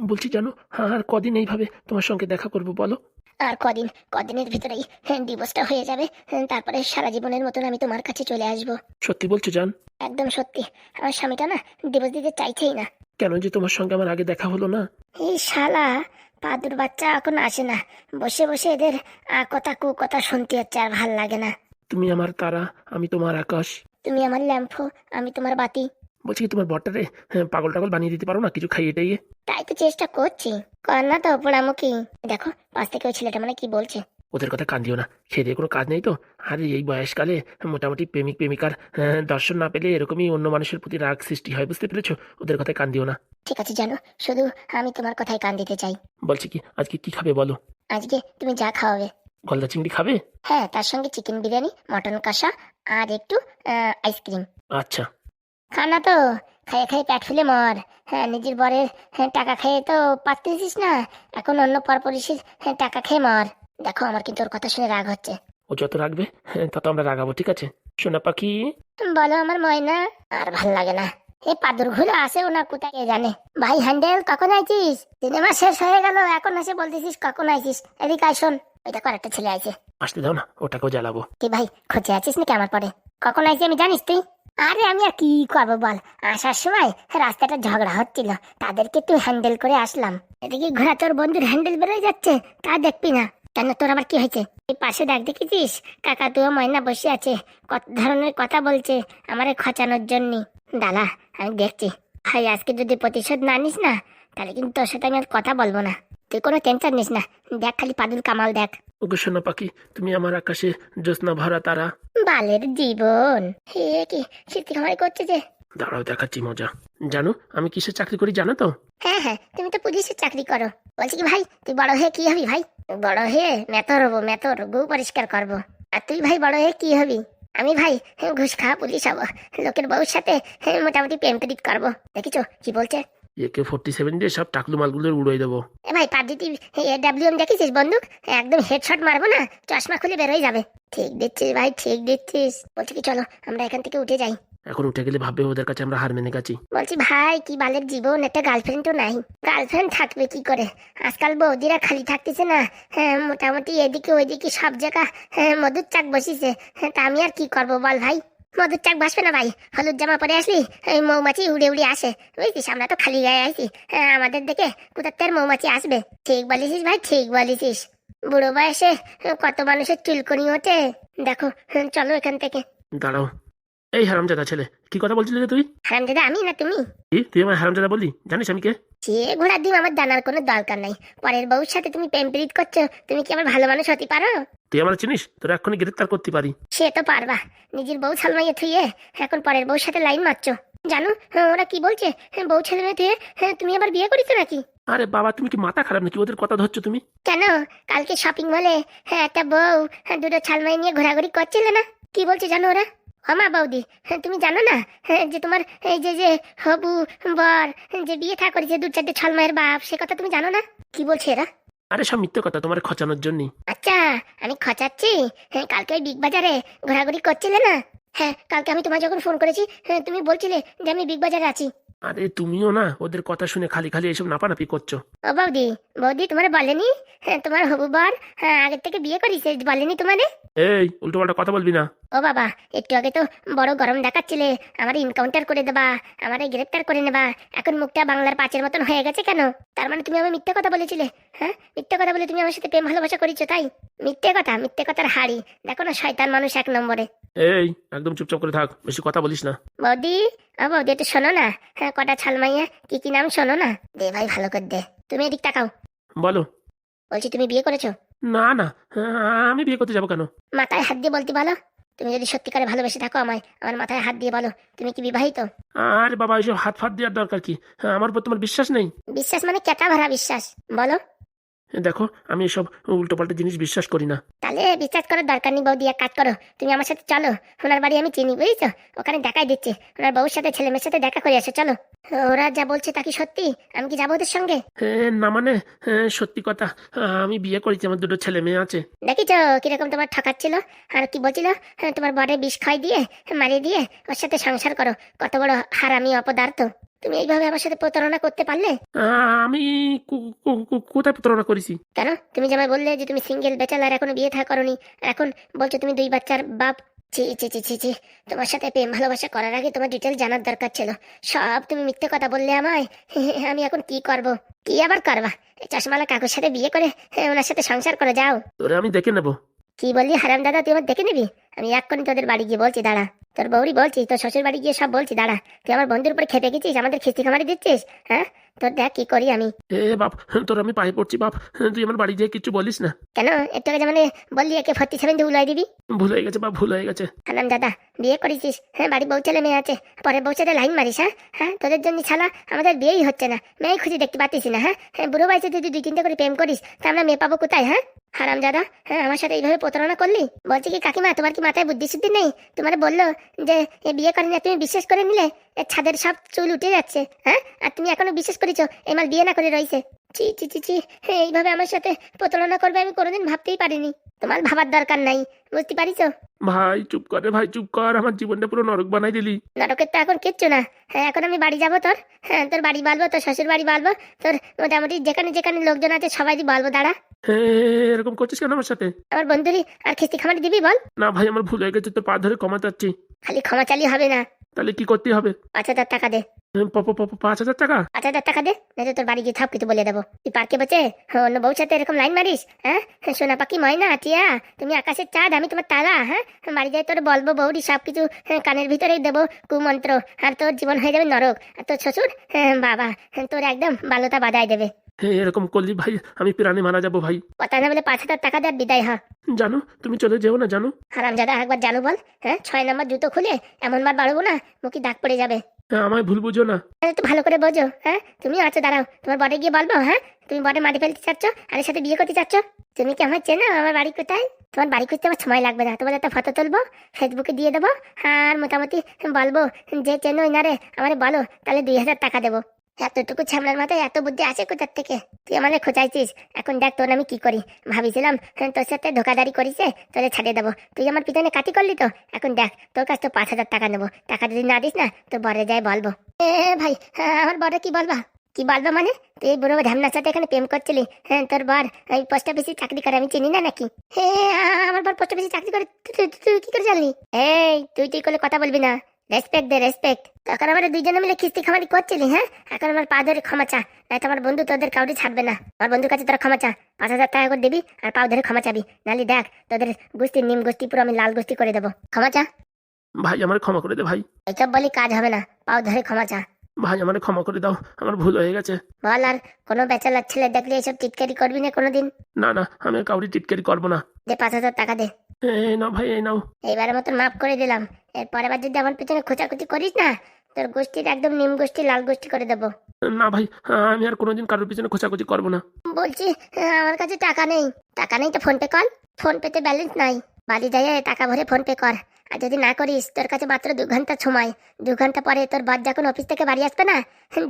বলছি জানো হ্যাঁ আর কদিন এইভাবে তোমার সঙ্গে দেখা করব বলো। আর কদিন কদিনের ভিতরেই ডিভোর্সটা হয়ে যাবে। তারপরে সারা জীবনের মতন আমি তোমার কাছে চলে আসব। সত্যি বলছো জান? একদম সত্যি। আমার স্বামীটা না ডিভোর্স দিতে চাইছেই না। কেন যে তোমার সঙ্গে আমার আগে দেখা হলো না? এই শালা পাদুর বাচ্চা এখন আসে না। বসে বসে এদের আ কথা কু কথা শুনতে হচ্ছে আর ভালো লাগে না। তুমি আমার তারা আমি তোমার আকাশ। তুমি আমার ল্যাম্পো আমি তোমার বাতি। বলছি কি তোমার বরটারে হ্যাঁ, পাগল টাগল বানিয়ে দিতে পারো না কিছু খাইয়ে টাইয়ে? তাই তো চেষ্টা করছি। কর না তো পোড়ামুখী। দেখো পাশ থেকে ওই ছেলেটা মানে কি বলছে? ওদের কথা কান দিও না। খেয়ে দিয়ে কোনো কাজ নেই তো? আর এই বয়সকালে মোটামুটি প্রেমিক প্রেমিকার হ্যাঁ, দর্শন না পেলে এরকমই অন্য মানুষের প্রতি রাগ সৃষ্টি হয় বুঝতে পেরেছ? ওদের কথায় কান দিও না। ঠিক আছে জানো শুধু আমি তোমার কথায় কান দিতে চাই। বলছি কি আজকে কি খাবে বলো? আজকে তুমি যা খাওয়াবে গলদা চিংড়ি খাবে? হ্যাঁ তার সঙ্গে চিকেন বিরিয়ানি মটন কষা আর একটু আইসক্রিম আচ্ছা। খানা তো। খাইয়ে খাইয়ে পেট ফুলে মর। হ্যাঁ নিজের বরের হ্যাঁ, টাকা খেয়ে তো পারতেছিস না? এখন অন্য পরপরিসির হ্যাঁ, টাকা খেয়ে মর। দেখো আমার কিন্তু ওর কথা শুনে রাগ হচ্ছে। ও যত রাখবে হ্যাঁ, তত আমরা রাগাবো ঠিক আছে? সোনা পাখি। বলো আমার ময়না আর ভালো লাগে না। এই পাদুর ঘুরে আসে ওনা কোথায় কে জানে? ভাই হ্যান্ডেল কখন আইছিস? সিনেমা শেষ হয়ে গেল এখন এসে বলতেছিস কখন আইছিস? এদিকে আয় শোন। ওই দেখো একটা ছেলে আছে আসতে দাও না ওটাকেও জ্বালাবো। কি ভাই খোঁজে আছিস নাকি আমার পরে? কখন আইছি আমি জানিস তুই? আরে আমি আর কি করব বল? আসার সময় রাস্তাটা ঝগড়া হচ্ছিল, তাদেরকে তুই হ্যান্ডেল করে আসলাম। এদিকে ঘোড়া তোর বন্ধুর হ্যান্ডেল বেরোয় যাচ্ছে, তা দেখবি না। কেন তোর আবার কি হয়েছে? এই পাশে দেখ, দেখেছিস? কাকা তুই ময়না বসে আছে, কত ধরনের কথা বলছে আমারে খচানোর জন্য। দাদা, আমি দেখছি। ভাই, আজকে যদি প্রতিশোধ না নিস না, তাহলে কিন্তু তোর সাথে আমি আর কথা বলব না। তুই কোনো টেনশন নিস না। দেখ খালি পাদুল কামাল দেখ। ওগো সোনা পাখি তুমি আমার আকাশে জ্যোৎস্না ভরা তারা। বালের জীবন। হে কি স্মৃতি খামারি করছে যে। দাঁড়াও দেখাচ্ছি মজা। জানো আমি কিসের চাকরি করি জানো তো? হ্যাঁ হ্যাঁ তুমি তো পুলিশের চাকরি করো। বলছি কি ভাই তুই বড় হয়ে কি হবি ভাই? বড় হয়ে মেতর হব মেতর গু পরিষ্কার করব। আর তুই ভাই বড় হয়ে কি হবি? আমি ভাই ঘুষ খাওয়া পুলিশ হব। লোকের বউর সাথে হ্যাঁ, মোটামুটি প্রেম করব। দেখিছো কি বলছে? একে ফোর্টি সেভেন দিয়ে সব টাকলু মালগুলো উড়াই দেবো। এ ভাই পাবজিটি ডাব্লিউ এম দেখেছিস বন্দুক? একদম হেডশট মারবো না চশমা খুলে বেরোয় যাবে। ঠিক দিচ্ছিস ভাই ঠিক দিচ্ছিস। বলছি কি চলো আমরা এখান থেকে উঠে যাই। এখন উঠে গেলে ভাববে ওদের কাছে আমরা হার মেনে গেছি। বলছি ভাই কি বালের জীবন একটা গার্লফ্রেন্ড তো নাই। গার্লফ্রেন্ড থাকবে কি করে? আজকাল বৌদিরা খালি থাকতেছে না। হ্যাঁ মোটামুটি এদিকে ওইদিকে সব জায়গা হ্যাঁ মধুর চাক বসিছে। হ্যাঁ তা আমি আর কি করব বল ভাই? মধুর চাক বসবে না ভাই। হলুদ জামা পরে আসলি এই মৌমাছি উড়ে উড়ে আসে। বুঝছিস আমরা তো খালি গায়ে আছি। হ্যাঁ আমাদের দেখে কোথার মৌমাছি আসবে। ঠিক বলেছিস ভাই ঠিক বলেছিস। বুড়ো বয়সে কত মানুষের চুলকনি ওঠে। দেখো চলো এখান থেকে। দাঁড়াও। এই হারামজাদা ছেলে কি কথা বলছিলি রে তুই? হারাম দাদা আমি না তুমি? কি? তুই আমার হারামজাদা বললি? জানিস আমি কে? সে ঘোড়ার ডিম আমার জানার কোনো দরকার নাই। পরের বউর সাথে তুমি প্রেম প্রীত করছ তুমি কি আমার ভালো মানুষ হতে পারো? তুই আমার চিনিস? তোর এক্ষুনি গ্রেফতার করতে পারি। সে তো পারবা। নিজের বউ ছালমাইয়ে থুইয়ে এখন পরের বউর সাথে লাইন মারছো। জানো হ্যাঁ, ওরা কি বলছে? হ্যাঁ, বউ ছেলে মেয়ে থুয়ে হ্যাঁ, তুমি আবার বিয়ে করেছ নাকি? আরে বাবা তুমি কি মাথা খারাপ নাকি? ওদের কথা ধরছো তুমি? কেন? কালকে শপিং মলে হ্যাঁ একটা বউ দুটো ছালমাই নিয়ে ঘোরাঘুরি করছিলে না? কি বলছে জানো ওরা? হমা বৌদি তুমি জানো না হ্যাঁ যে তোমার এই যে যে হবু বর যে বিয়ে থা করেছে দু চারটে ছালমায়ের বাপ সে কথা তুমি জানো না? কি বলছে এরা? আরে, সব মিথ্যে কথা তোমার খচানোর জন্য আচ্ছা আমি খচাচ্ছি। হ্যাঁ কালকে বিগ বাজারে ঘোরাঘুরি করছিলে না? হ্যাঁ কালকে আমি তোমার যখন ফোন করেছি হ্যাঁ তুমি বলছিলে যে আমি বিগ বাজারে আছি। আরে তুমিও না ওদের কথা শুনে খালি খালি এসব নাপানাপি করছ। ও বৌদি বৌদি তোমার বলেনি? হ্যাঁ তোমার হবু বর হ্যাঁ আগের থেকে বিয়ে করিস বলেনি তোমারে? এই উল্টো পাল্টা কথা বলবি না। ও বাবা একটু আগে তো বড় গরম দেখাচ্ছিলে আমার ইনকাউন্টার করে দেবা আমারে গ্রেপ্তার করে নেবা এখন মুখটা বাংলার পাঁচের মতন হয়ে গেছে কেন? তার মানে তুমি আমার মিথ্যে কথা বলেছিলে হ্যাঁ? মিথ্যে কথা বলে তুমি আমার সাথে প্রেম ভালোবাসা করেছ তাই? মিথ্যে কথা মিথ্যে কথার হাড়ি দেখো না শয়তান মানুষ এক নম্বরে। এই একদম চুপচাপ করে থাক বেশি কথা বলিস না। বৌদি ও বৌদি একটু শোনো না। হ্যাঁ কটা ছাল ছালমাইয়া কি কি নাম শোনো না? দে ভাই ভালো করে দে। তুমি এদিক তাকাও। বলো। বলছি তুমি বিয়ে করেছ? না না আ- আমি বিয়ে করতে যাব কেন? মাথায় হাত দিয়ে বলতে বলো। তুমি যদি সত্যিকারে ভালোবেসে থাকো আমায় আমার মাথায় হাত দিয়ে বলো। তুমি কি বিবাহিত? আরে বাবা এইসব হাত ফাত দেওয়ার দরকার কি? হ্যাঁ, আমার উপর তোমার বিশ্বাস নেই? বিশ্বাস মানে কেটা ভরা বিশ্বাস। বলো। দেখো আমি এসব উল্টো পাল্টা জিনিস বিশ্বাস করি না। তাহলে বিশ্বাস করার দরকার নেই বৌদি এক কাজ করো তুমি আমার সাথে চলো ওনার বাড়ি আমি চিনি বুঝেছ? ওখানে দেখাই দিচ্ছে ওনার বউর সাথে ছেলে মেয়ের সাথে দেখা করে আসো চলো। ওরা যা বলছে তা কি সত্যি? আমি কি যাব ওদের সঙ্গে? না মানে সত্যি কথা আমি বিয়ে করেছি আমার দুটো ছেলে মেয়ে আছে। দেখিছো কীরকম তোমার ঠকাচ্ছিল? আর কি বলছিল? তোমার বরে বিষ খাই দিয়ে মারিয়ে দিয়ে ওর সাথে সংসার করো কত বড় হারামি অপদার্থ। তুমি এইভাবে আমার সাথে প্রতারণা করতে পারলে? আমি কোথায় প্রতারণা করেছি? কেন? তুমি যে আমায় বললে যে তুমি সিঙ্গেল বেচালার এখনও বিয়ে থা করনি এখন বলছো তুমি দুই বাচ্চার বাপ। ছি ছি ছি ছি ছি। তোমার সাথে প্রেম ভালোবাসা করার আগে তোমার ডিটেল জানার দরকার ছিল। সব তুমি মিথ্যে কথা বললে আমায়। আমি এখন কি করব? কি আবার করবা? এই চশমালা কাকুর সাথে বিয়ে করে হ্যাঁ, ওনার সাথে সংসার করে যাও। তোরে আমি দেখে নেব। কি বললি হারাম দাদা তুই আমার দেখে নিবি? আমি এক্ষুনি তোদের বাড়ি গিয়ে বলছি দাঁড়া। তোর বৌরি বলছি তোর শ্বশুর বাড়ি গিয়ে সব বলছি দাঁড়া। তুই আমার বন্ধুর উপরে খেপে গেছিস আমাদের খিস্তি খামারি দিচ্ছিস হ্যাঁ? তোর দেখ কি করি আমি। এ বাপ তোর আমি পায়ে পড়ছি বাপ। তুই আমার বাড়ি যেয়ে কিছু বলিস না। কেন? একটু আগে মানে বললি একে ফর্টি সেভেন দিয়ে উলাই দিবি। ভুল হয়ে গেছে বাপ ভুল হয়ে গেছে। হারাম দাদা বিয়ে করেছিস হ্যাঁ? বাড়ি বউ ছেলে মেয়ে আছে পরে বউ ছেলে লাইন মারিস হ্যাঁ? হ্যাঁ তোদের জন্য ছাড়া আমাদের বিয়েই হচ্ছে না। মেয়ে খুঁজে দেখতে পাচ্ছিস না হ্যাঁ? হ্যাঁ বুড়ো বয়সে যদি দুই তিনটে করে প্রেম করিস তা আমরা মেয়ে পাবো কোথায় হ্যাঁ? হারাম দাদা হ্যাঁ আমার সাথে এইভাবে প্রতারণা করলি? বলছি কি কাকিমা তোমার কি মাথায় বুদ্ধি শুদ্ধি নেই? তোমার বলল যে বিয়ে করেনি আর তুমি বিশ্বাস করে নিলে? ছাদের সব চুল উঠে যাচ্ছে হ্যাঁ? আর তুমি এখনও বিশ্বাস করেছ এই মাল বিয়ে না করে রয়েছে? চি চি চি চি হ্যাঁ, এইভাবে আমার সাথে প্রতারণা করবে আমি কোনোদিন ভাবতেই পারিনি। তোমার ভাবার দরকার নাই বুঝতে পারিছো? ভাই চুপ কর ভাই চুপ কর আমার জীবনটা পুরো নরক বানাই দিলি। নাটকের তো এখন কিচ্ছু না। হ্যাঁ এখন আমি বাড়ি যাব তোর হ্যাঁ তোর বাড়ি বলব তোর শ্বশুর বাড়ি বলব তোর মোটামুটি যেখানে যেখানে লোকজন আছে সবাই বলব দাঁড়া। এরকম করছিস কেন আমার সাথে? আমার বন্ধুরি আর খিস্তি খামারি দিবি বল? না ভাই আমার ভুল হয়ে গেছে তোর পা ধরে ক্ষমা চাচ্ছি। খালি ক্ষমা চালি হবে না। তাহলে কি করতে হবে? পাঁচ হাজার টাকা দে। পাঁচ হাজার টাকা? পাঁচ হাজার টাকা দে নয়তো তোর বাড়ি গিয়ে থাপ কিছু বলে দেবো। তুই পার্কে বসে হ্যাঁ, অন্য বউর সাথে এরকম লাইন মারিস হ্যাঁ? সোনা পাখি ময়না টিয়া তুমি আকাশের চাঁদ আমি তোমার তারা হ্যাঁ? বাড়ি যাই তোর বলব বৌরি সব কিছু হ্যাঁ, কানের ভিতরেই দেবো কুমন্ত্র। আর তোর জীবন হয়ে যাবে নরক। আর তোর শ্বশুর হ্যাঁ, বাবা হ্যাঁ, তোর একদম বালতা বাজায় দেবে। হ্যাঁ এরকম করলি ভাই আমি প্রাণে মারা যাব ভাই। কথা না বলে পাঁচ হাজার টাকা দেয় বিদায় হ জানো তুমি চলে যেও না জানো। হারাম জাদা একবার জানো বল হ্যাঁ? ছয় নম্বর জুতো খুলে এমন বার বাড়বো না মুখে দাগ পড়ে যাবে। হ্যাঁ আমায় ভুল বুঝো না। আরে একটু ভালো করে বোঝো হ্যাঁ? তুমি আছো দাঁড়াও। তোমার বটে গিয়ে বলব হ্যাঁ? তুমি বটে মাটি ফেলতে চাচ্ছ আর এর সাথে বিয়ে করতে চাচ্ছ? তুমি কি আমার চেনো আমার বাড়ি কোথায়? তোমার বাড়ি খুঁজতে আমার সময় লাগবে না। তোমার একটা ফটো তুলবো ফেসবুকে দিয়ে দেবো আর মোটামুটি বলব যে চেনো ইনারে আমারে বলো তাহলে দুই হাজার টাকা দেবো। এতটুকু ছামলার মাথায় এত বুদ্ধি আছে কোথার থেকে? তুই আমারে খোঁচাইছিস এখন দেখ তোর আমি কি করি। ভাবিছিলাম হ্যাঁ, তোর সাথে ধোকাদারি করিছে তোরে ছাড়িয়ে দেবো। তুই আমার পিছনে কাটি করলি তো? এখন দেখ তোর কাছ তো পাঁচ হাজার টাকা নেব। টাকা যদি না দিস না তো বরে যাই বলব। এ ভাই হ্যাঁ, আমার বরে কি বলবা? কি বলব মানে? তুই বুড়ো ঢামনার সাথে এখানে প্রেম করছিলি? হ্যাঁ তোর বর এই পোস্ট অফিসে চাকরি করে আমি চিনি না নাকি? হে আমার বর পোস্ট অফিসে চাকরি করে তুই- কি করে জানলি? এই তুই তুই করে কথা বলবি না। রেসপেক্ট দে রেসপেক্ট তখন আমরা দুইজনে মিলে কিস্তি খামারি করছিলি হ্যাঁ? এখন আমার পা ধরে ক্ষমা চা। নয়তো আমার বন্ধু তোদের কাউরি ছাড়বে না। আমার বন্ধুর কাছে তোরা ক্ষমা চা। পাঁচ হাজার টাকা করে দিবি আর পাও ধরে ক্ষমা চাবি। নালি দেখ তোদের গোষ্ঠী নিম গোষ্ঠী পুরো আমি লাল গোষ্ঠী করে দেবো। ক্ষমা চা। ভাই আমার ক্ষমা করে দে ভাই। এইসব বলি কাজ হবে না। পাও ধরে ক্ষমা চা। ভাই আমার ক্ষমা করে দাও। আমার ভুল হয়ে গেছে। বল আর কোনো বেচালার ছেলে দেখলে এসব টিটকারি করবি না কোনোদিন? না না আমি কাউরি টিটকারি করব না। দে পাঁচ হাজার টাকা দে। এই নাও ভাই এই নাও। এইবারের মতন মাফ করে দিলাম। এরপরে আবার বার যদি আমার পিছনে খোঁচাখুচি করিস না তোর গোষ্ঠীর একদম নিম গোষ্ঠী লাল গোষ্ঠী করে দেবো। না ভাই আমি আর কোনোদিন কারোর পিছনে খোঁচাখুচি করব না। বলছি আমার কাছে টাকা নেই। টাকা নেই তো ফোন পে কর। ফোন পেতে ব্যালেন্স নাই। বাড়ি যাই টাকা ভরে ফোন পে কর। আর যদি না করিস, তোর কাছে মাত্র দু ঘণ্টা সময়। দু ঘণ্টা পরে তোর বাদ যখন অফিস থেকে বাড়ি আসবে না,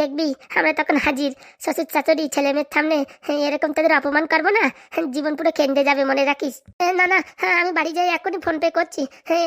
দেখবি আমরা তখন হাজির। শ্বশুর শাশুড়ি, ছেলে মেয়ের সামনে এরকম তোদের অপমান করব না? জীবন পুরো কেন্দ্রে যাবে, মনে রাখিস? না না, আমি বাড়ি যাই, এখনই ফোন পে করছি।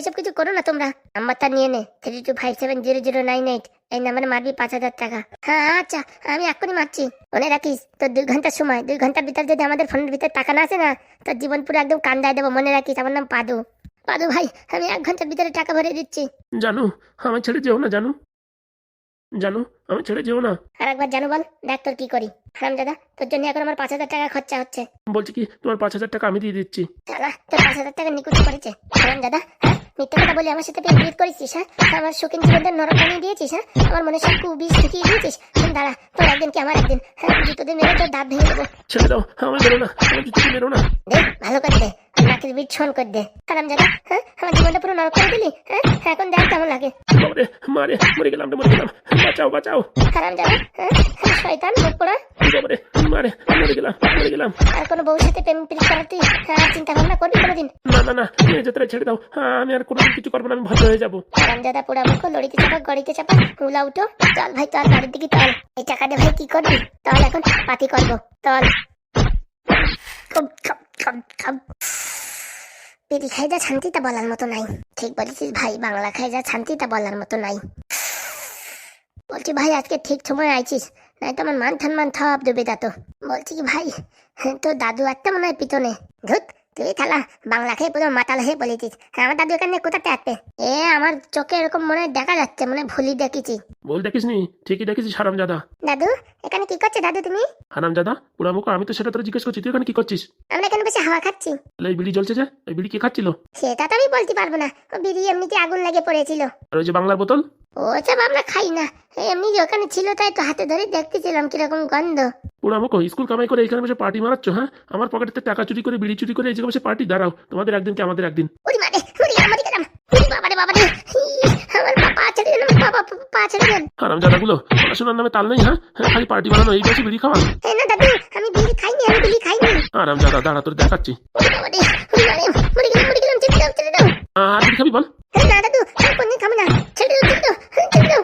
এসব কিছু করো না তোমরা। নাম্বারটা নিয়ে নে three two five seven zero zero nine eight এই নাম্বারে মারবি পাঁচ হাজার টাকা। হ্যাঁ আচ্ছা আমি এখনই মারছি। মনে রাখিস, তোর দুই ঘণ্টার সময়। দুই ঘণ্টার ভিতরে যদি আমাদের ফোনের ভিতরে টাকা না আসে না, তোর জীবন পুরো একদম কান্দায় দেবো, মনে রাখিস। আমার নাম পাদু। পাদু ভাই আমি এক ঘণ্টার ভিতরে টাকা ভরে দিচ্ছি। জানো আমার ছেড়ে যেও না জানো। জানো আমার ছেড়ে যেও না। আর একবার জানো বল দেখ তোর কি করি। হারাম দাদা তোর জন্য এখন আমার পাঁচ হাজার টাকা খরচা হচ্ছে। বলছি কি তোমার পাঁচ হাজার টাকা আমি দিয়ে দিচ্ছি। শালা তোর পাঁচ হাজার টাকা নিকুচি করেছে। হারাম দাদা হ্যাঁ? মিথ্যে কথা বলে আমার সাথে পেট বিট করেছিস হ্যাঁ? আমার শৌখিন জীবনদের নরক বানিয়ে দিয়েছিস হ্যাঁ? আমার মনে সব কুবিষ শিখিয়ে দিয়েছিস। দাঁড়া তোর একদিন কি আমার একদিন হ্যাঁ? জুতো দিয়ে মেরে তোর দাঁত ভেঙে দেবো। ছেড়ে দাও আমার মেরো না আমার কিছু মেরো না। ভালো করে দে নাকের বিট ছন করে দে। হারাম দাদা হ্যাঁ? আমার জীবনটা পুরো নরক করে দিলি হ্যাঁ? এখন দেখ কেমন লাগে। বাবারে মারে মরে গেলাম মরে গেলাম। বাঁচাও বাঁচাও। হারাম দাদা হ্যাঁ? শয়তান মুখ পোড়া। বাবারে মারে মরে গেলাম মরে গেলাম। আর কোনো বউর সাথে প্রেম প্রীত করার তুই হ্যাঁ, চিন্তা ভাবনা করবি কোনোদিন? না না না এই যাত্রা ছেড়ে দাও। হ্যাঁ, আমি আর কোনোদিন কিছু করব না আমি ভদ্র হয়ে যাব। হারামজাদা পোড়া মুখ লড়িতে চাপা গড়িতে চাপা উলা উঠো। চল ভাই চল বাড়ির দিকে চল। এই টাকা দিয়ে ভাই কি করবি? চল এখন পাতি করব চল। পেরি খাই যা শান্তিটা বলার মতো নাই। ঠিক বলেছিস ভাই বাংলা খাই যা শান্তিটা বলার মতো নাই। বলছি ভাই আজকে ঠিক সময় আইছিস? নাই তো আমার মান সব দেবে তো বলছি কি ভাই তো দাদু মনে হয় পিছনে ধুত তুই থালা বাংলা খেয়ে পুরো মাতাল হয়ে বলেছিস। আমার দাদু এখানে কোথাতে আসবে? এ আমার চোখে এরকম মনে দেখা যাচ্ছে মনে হয় ভুলি দেখেছি। বল দেখিস নি ঠিকই দেখিস হারামজাদা। দাদু এখানে কি করছ দাদু তুমি? হারামজাদা পুরামুখ আমি তো সেটা তোর জিজ্ঞেস করছি তুই এখানে কি করছিস? আমরা এখানে বসে হাওয়া খাচ্ছি। তাহলে এই বিড়ি জ্বলছে যে? এই বিড়ি কে খাচ্ছিল? সেটা তো আমি বলতে পারব না। ও বিড়ি এমনিতে আগুন লাগে পড়েছিল। আর ওই যে বাংলার বোতল? ওসব আমরা খাই না। এমনি যে ওখানে ছিল তাই তো হাতে ধরে দেখতেছিলাম কীরকম গন্ধ। পুরামুখ স্কুল কামাই করে এখানে বসে পার্টি মারাচ্ছ হ্যাঁ? আমার পকেটে টাকা চুরি করে বিড়ি চুরি করে এই জায়গায় বসে পার্টি দাঁড়াও। তোমাদের একদিন কি আমাদের একদিন? উড়ি মারে উড়ি আমারে গেলাম উড়ি বাবারে বাবারে। ই, আমার পা পা ছেড়ে দিলাম বাবা পা ছেড়ে গুলো পড়াশোনার নামে তাল নেই হ্যাঁ? হ্যাঁ, খালি পার্টি বানানো এই বসে বিড়ি খাওয়া। এই না দাদু আমি বিড়ি খাইনি আমি বিড়ি খাইনি। হারামজাদা দাঁড়া তোর দেখাচ্ছি। আর খাবি বল? না দাদু কোনদিন খাব না। ছেড়ে দাও ছেড়ে দাও ছেড়ে দাও